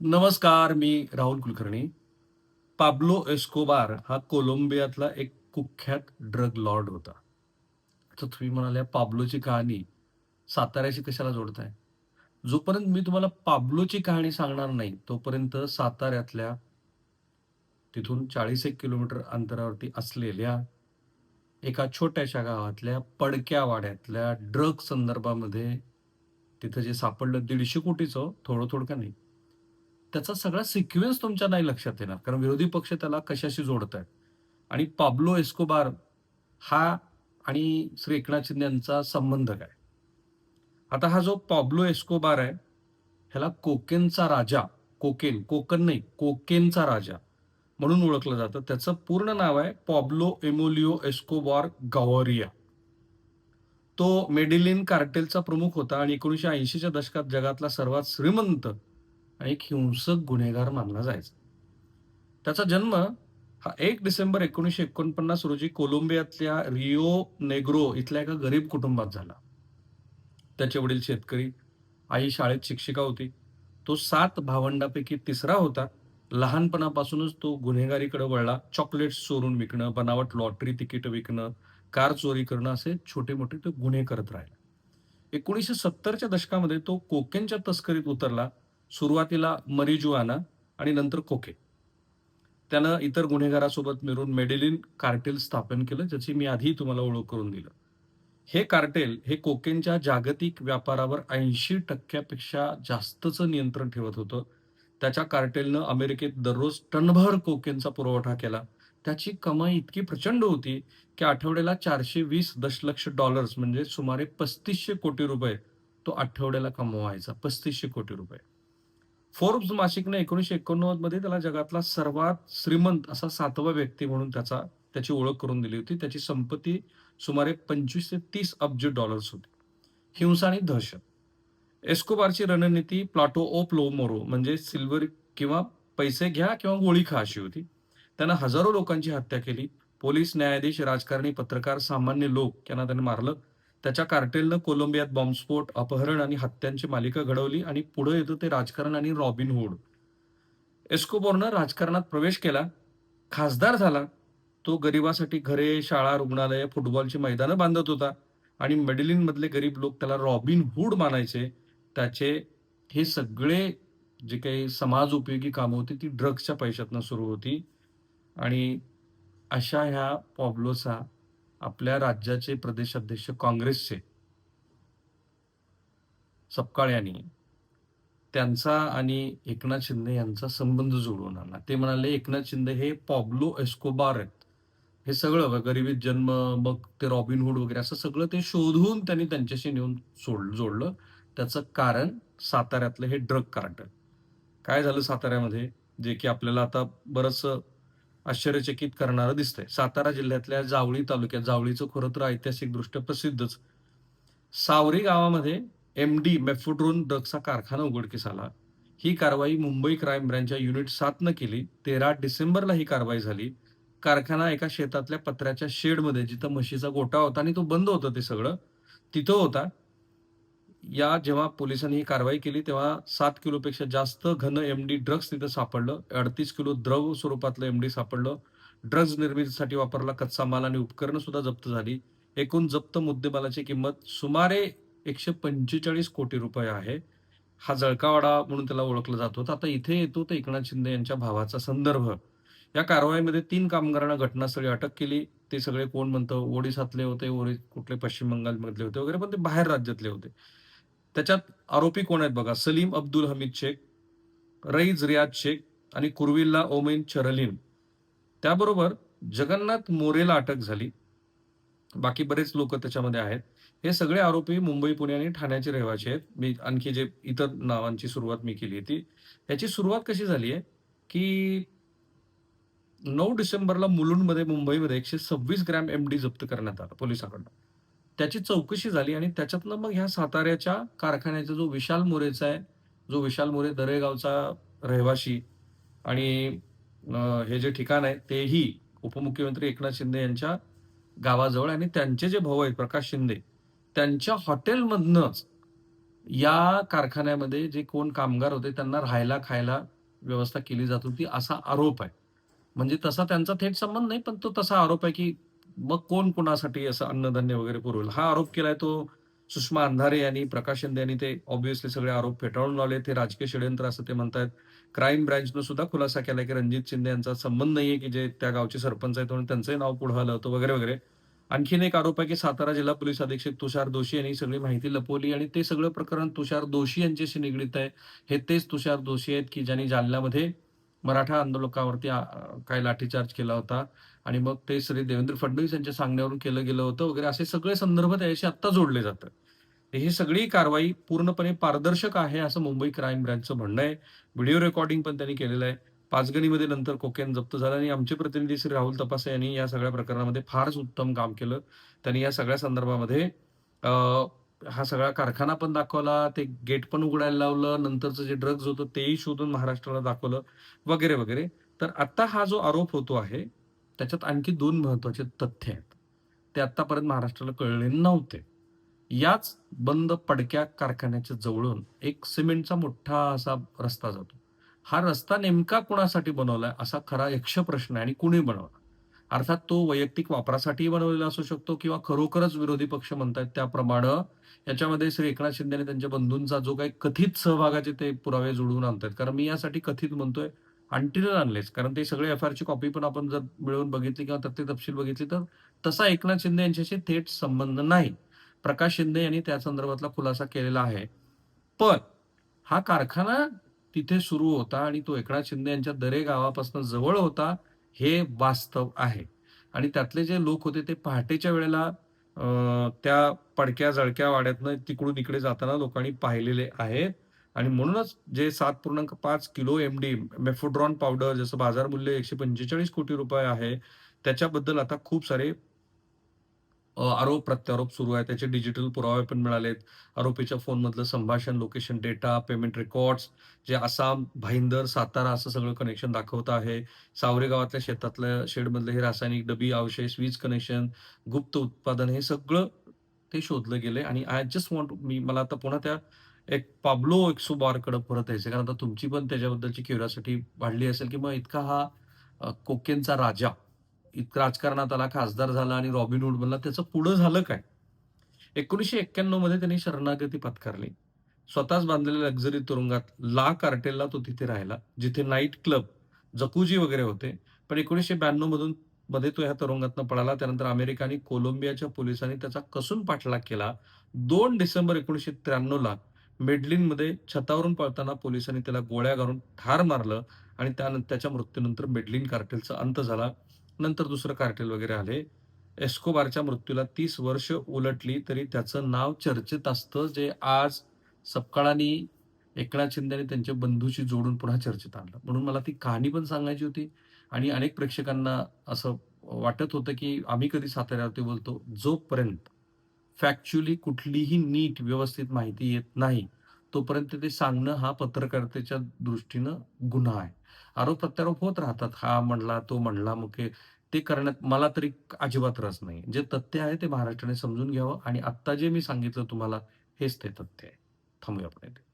नमस्कार मी Rahul Kulkarni. Pablo Escobar हा कोलंबियातला एक कुख्यात ड्रग लॉर्ड होता. तर तुम्ही म्हणाल्या पाब्लोची कहाणी साताऱ्याशी कशाला जोडताय? जोपर्यंत मी तुम्हाला पाब्लोची कहाणी सांगणार नाही तोपर्यंत साताऱ्यातल्या तिथून चाळीस एक किलोमीटर अंतरावरती असलेल्या एका छोट्याशा गावातल्या पडक्या वाड्यातल्या ड्रग संदर्भामध्ये तिथं जे सापडलं दीडशे कोटीचं थोडं थोडं का नाही त्याचा सगळा सिक्वेन्स तुमच्या नाही लक्षात येणार. कारण विरोधी पक्ष त्याला कशाशी जोडत आहेत आणि पाब्लो एस्कोबार हा आणि श्री एकनाथ शिंदे यांचा संबंध काय? आता हा जो पाब्लो एस्कोबार आहे ह्याला कोकेनचा राजा कोकेन कोकन नाही कोकेनचा राजा म्हणून ओळखलं जातं. त्याचं पूर्ण नाव आहे पॉब्लो एमोलिओ एस्कोबार गवरिया. तो मेडिलिन कार्टेलचा प्रमुख होता आणि एकोणीशे ऐंशीच्या दशकात जगातला सर्वात श्रीमंत एक हिंसक गुन्हेगार मानला जायचा. त्याचा जन्म हा एक डिसेंबर एकोणीसशे एकोणपन्नास रोजी कोलंबियातल्या रिओ नेग्रो इथल्या एका गरीब कुटुंबात झाला. त्याचे वडील शेतकरी आई शाळेत शिक्षिका होती. तो सात भावंडापैकी तिसरा होता. लहानपणापासूनच तो गुन्हेगारीकडे वळला. चॉकलेट्स चोरून विकणं बनावट लॉटरी तिकीट विकणं कार चोरी करणं असे छोटे मोठे तो गुन्हे करत राहिला. एकोणीसशे सत्तरच्या दशकामध्ये तो कोकेनच्या तस्करीत उतरला. सुरुवातीला मरिजुआना आणि नंतर कोके. त्यानं इतर गुन्हेगारासोबत मिळून मेडेलिन कार्टेल स्थापन केलं ज्याची मी आधी तुम्हाला ओळख करून दिलं. हे कार्टेल हे कोकेनच्या जागतिक व्यापारावर ऐंशी टक्क्यापेक्षा जास्तचं नियंत्रण ठेवत होतं. त्याच्या कार्टेलनं अमेरिकेत दररोज टनभर कोकेनचा पुरवठा केला. त्याची कमाई इतकी प्रचंड होती की आठवड्याला चारशे वीस दशलक्ष डॉलर्स म्हणजे सुमारे पस्तीसशे कोटी रुपये तो आठवड्याला कमवायचा पस्तीसशे कोटी रुपये. फोर्ब्स मासिकने एकोणीशे एकोणनव्वदमध्ये त्याला जगातला सर्वात श्रीमंत असा सातवा व्यक्ती म्हणून त्याचा त्याची ओळख करून दिली होती. त्याची संपत्ती सुमारे पंचवीस ते तीस अब्ज डॉलर्स होती. हिंसा आणि दहशत. एस्कोबारची रणनीती प्लाटो ओ प्लोमोरो म्हणजे सिल्वर किंवा पैसे घ्या किंवा गोळी खा अशी होती. त्यानं हजारो लोकांची हत्या केली. पोलीस न्यायाधीश राजकारणी पत्रकार सामान्य लोक यांना त्याने मारलं. त्याच्या कार्टेलनं कोलंबियात बॉम्बस्फोट अपहरण आणि हत्यांची मालिका घडवली आणि पुढे येतं ते राजकारण आणि रॉबिन हुड. एस्कोबोरनं राजकारणात प्रवेश केला खासदार झाला. तो गरिबासाठी घरे शाळा रुग्णालय फुटबॉलची मैदानं बांधत होता आणि मेडिलिन मधले गरीब लोक त्याला रॉबिन हुड मानायचे. त्याचे हे सगळे जे काही समाज उपयोगी कामं होती ती ड्रग्सच्या पैशातनं सुरू होती. आणि अशा ह्या पॉब्लोसा आपल्या राज्याचे प्रदेशाध्यक्ष काँग्रेसचे सपकाळ यांनी त्यांचा आणि एकनाथ शिंदे यांचा संबंध जोडून आणला. ते म्हणाले एकनाथ शिंदे हे पॉब्लो एस्कोबार आहेत. हे सगळं गरिबीत जन्म मग ते रॉबिनहूड वगैरे असं सगळं ते शोधून त्यांनी त्यांच्याशी नेऊन सोड जोडलं. त्याचं कारण साताऱ्यातलं हे ड्रग कार्टल काय झालं साताऱ्यामध्ये? जे की आपल्याला आता बरंच आश्चर्यचकित करणारं दिसतंय. सातारा जिल्ह्यातल्या जावळी तालुक्यात जावळीचं खरं तर ऐतिहासिकदृष्ट्या प्रसिद्धच. सावरी गावामध्ये एम डी मेफोड्रोन ड्रग्सचा कारखाना उघडकीस आला. ही कारवाई मुंबई क्राईम ब्रँचच्या युनिट सातनं केली. तेरा डिसेंबरला ही कारवाई झाली. कारखाना एका शेतातल्या पत्र्याच्या शेडमध्ये जिथं म्हशीचा गोटा होता आणि तो बंद होतं ते सगळं तिथं होता. या जेव्हा पोलिसांनी ही कारवाई केली तेव्हा सात किलोपेक्षा जास्त घन एम डी ड्रग्स तिथं सापडलं. अडतीस किलो द्रव स्वरूपातलं एम डी सापडलं. ड्रग्ज निर्मितीसाठी वापरला कच्चा माल आणि उपकरणं सुद्धा जप्त झाली. एकूण जप्त मुद्देमालाची किंमत सुमारे एकशे पंचेचाळीस कोटी रुपये आहे. हा जळकावाडा म्हणून त्याला ओळखलं जात होतं. आता इथे येतो तर एकनाथ शिंदे यांच्या भावाचा संदर्भ. या कारवाईमध्ये तीन कामगारांना घटनास्थळी अटक केली. ते सगळे कोण म्हणतं? ओडिसातले होते ओरि कुठले पश्चिम बंगालमधले होते वगैरे पण ते बाहेर राज्यातले होते. त्याच्यात आरोपी कोण आहेत बघा? सलीम अब्दुल हमीद शेख रईज रियाज शेख आणि कुर्विल्ला ओमेन चरलीन. त्याबरोबर जगन्नाथ मोरेला अटक झाली. बाकी बरेच लोक त्याच्यामध्ये आहेत. हे सगळे आरोपी मुंबई पुणे आणि ठाण्याचे रहिवासी आहेत. मी आणखी जे इतर नावांची सुरुवात मी केली होती याची सुरुवात कशी झाली आहे की नऊ डिसेंबरला मुलुंडमध्ये मुंबईमध्ये एकशे सव्वीस ग्रॅम एम डी जप्त करण्यात आला पोलिसांकडून. त्याची चौकशी झाली आणि त्याच्यातनं मग ह्या साताऱ्याच्या कारखान्याचा जो विशाल मोरेचा आहे जो विशाल मोरे दरेगावचा रहिवाशी आणि हे जे ठिकाण आहे तेही उपमुख्यमंत्री एकनाथ शिंदे यांच्या गावाजवळ आणि त्यांचे जे भाऊ आहेत प्रकाश शिंदे त्यांच्या हॉटेलमधनंच या कारखान्यामध्ये जे कोण कामगार होते त्यांना राहायला, खायला व्यवस्था केली जात होती असा आरोप आहे. म्हणजे तसा त्यांचा थेट संबंध नाही, पण तो तसा आरोप आहे, की मग कोण कोणासाठी असं अन्नधान्य वगैरे पुरवेल? हा आरोप केलाय तो सुषमा अंधारे यांनी, प्रकाश शिंदे यांनी ते ऑब्व्हियसली सगळे आरोप फेटाळून लावले. ते राजकीय षडयंत्र असं ते म्हणतात क्राईम ब्रँचनं सुद्धा खुलासा केला की रणजित शिंदे यांचा संबंध नाहीये, की जे त्या गावचे सरपंच आहेत म्हणून त्यांचंही नाव पुढे आलं होतं वगैरे, वगैरे. आणखीन एक आरोप आहे, की सातारा जिल्हा पोलीस अधीक्षक तुषार दोषी यांनी सगळी माहिती लपवली आणि ते सगळं प्रकरण तुषार दोषी यांच्याशी निगडीत आहे. हे तेच तुषार दोषी आहेत, की ज्यांनी जालन्यामध्ये मराठा आंदोलकावरती काय लाठीचार्ज केला होता आणि मग ते श्री देवेंद्र फडणवीस यांच्या सांगण्यावरून केलं गेलं होतं वगैरे असे सगळे संदर्भ त्याच्याशी आत्ता जोडले जातात. ही सगळी कारवाई पूर्णपणे पारदर्शक आहे असं मुंबई क्राईम ब्रँचचं म्हणणं आहे. व्हिडिओ रेकॉर्डिंग पण त्यांनी केलेलं आहे. पाचगणीमध्ये नंतर कोकेन जप्त झालं आणि आमचे प्रतिनिधी श्री राहुल तपासे यांनी या सगळ्या प्रकरणामध्ये फारच उत्तम काम केलं. त्यांनी या सगळ्या संदर्भामध्ये हा सगळा कारखाना पण दाखवला, ते गेट पण उघडायला लावलं, नंतरचं जे ड्रग्ज होतं तेही शोधून महाराष्ट्राला दाखवलं वगैरे, वगैरे. तर आता हा जो आरोप होतो आहे, त्याच्यात आणखी दोन महत्त्वाचे तथ्य आहेत. ते आत्तापर्यंत महाराष्ट्राला कळले नव्हते. याच बंद पडक्या कारखान्याच्या जवळून एक सिमेंटचा मोठा असा रस्ता जातो. हा रस्ता नेमका कुणासाठी बनवलाय असा खरा यक्ष प्रश्न आहे आणि कुणी बनवला? अर्थात तो वैयक्तिक वापरासाठीही बनवलेला असू शकतो किंवा खरोखरच विरोधी पक्ष म्हणतात त्याप्रमाणे याच्यामध्ये श्री एकनाथ शिंदे आणि त्यांच्या बंधूंचा जो काही कथित सहभागाचे ते पुरावे जुळवून आणतात कारण मी यासाठी कथित म्हणतोय, अनटिल अनलेस कारण ते सगळे एफ आरची कॉपी पण आपण जर मिळवून बघितली किंवा त्यातले तपशील बघितली तर तसा एकनाथ शिंदे यांच्याशी थेट संबंध नाही. प्रकाश शिंदे यांनी त्या संदर्भातला खुलासा केलेला आहे. पण हा कारखाना तिथे सुरू होता आणि तो एकनाथ शिंदे यांच्या दरे गावापासून जवळ होता, हे वास्तव आहे. आणि त्यातले जे लोक होते ते पहाटेच्या वेळेला त्या पडक्या जळक्या वाड्यातनं तिकडून इकडे जाताना लोकांनी पाहिलेले आहेत. आणि म्हणूनच जे 7.5 किलो एम-डी मेफोड्रॉन पावडर जसं बाजार मूल्य 145 कोटी रुपये आहे. त्याच्याबद्दल आता खूप सारे आरोप प्रत्यारोप सुरू आहे. त्याचे डिजिटल पुरावे पण मिळालेत. आरोपीच्या फोनमधलं संभाषण, लोकेशन डेटा, पेमेंट रेकॉर्ड्स जे आसाम, भाईंदर, सातारा असं सगळं कनेक्शन दाखवत आहे. सावरे गावातल्या शेतातल्या शेडमधले हे रासायनिक डबी, अवशेष, वीज कनेक्शन, गुप्त उत्पादन हे सगळं ते शोधलं गेलंय आणि आय जस्ट वॉन्ट मी मला आता पुन्हा त्या एक पाब्लो एस्कोबारकडे परत यायचं कारण आता तुमची पण त्याच्याबद्दलची क्युरियासिटी वाढली असेल, की मग इतका हा कोकेनचा राजा इतकं राजकारणात आला, खासदार झाला आणि रॉबिनहूड बनला. त्याचं पुढं झालं काय? 1991 मध्ये त्यांनी शरणागती पत्करली. स्वतःच बांधलेल्या लक्झरी तुरुंगात ला कार्टेलला तो तिथे राहिला. जिथे नाईट क्लब, जकुजी वगैरे होते. पण 1992 मधून मध्ये तो ह्या तुरुंगातनं पळाला. त्यानंतर अमेरिका आणि कोलंबियाच्या पोलिसांनी त्याचा कसून पाठलाग केला. दोन डिसेंबर 1993 ला मेडलिनमध्ये छतावरून पळताना पोलिसांनी त्याला गोळ्या घालून ठार मारलं आणि त्यानंतर त्याच्या मृत्यूनंतर मेडलिन कार्टेलचा अंत झाला. नंतर दुसरं कार्टेल वगैरे आले. एस्कोबारच्या मृत्यूला तीस वर्ष उलटली तरी त्याचं नाव चर्चेत असतं, जे आज सपकाळांनी एकनाथ शिंदेने त्यांच्या बंधूशी जोडून पुन्हा चर्चेत आणलं. म्हणून मला ती कहाणी पण सांगायची होती आणि अनेक प्रेक्षकांना असं वाटत होतं, की आम्ही कधी साताऱ्यावरती बोलतो. जोपर्यंत फॅक्च्युअली कुठलीही नीट व्यवस्थित माहिती येत नाही, तोपर्यंत ते सांगणं हा पत्रकारितेच्या दृष्टीनं गुन्हा आहे. आरोप प्रत्यारोप होत राहतात. हा म्हणला, तो म्हणला, मग ते करण्यात मला तरी अजिबात रस नाही. जे तथ्य आहे ते महाराष्ट्राने समजून घ्यावं आणि आत्ता जे मी सांगितलं तुम्हाला हेच ते तथ्य आहे. थांबूया आपण ते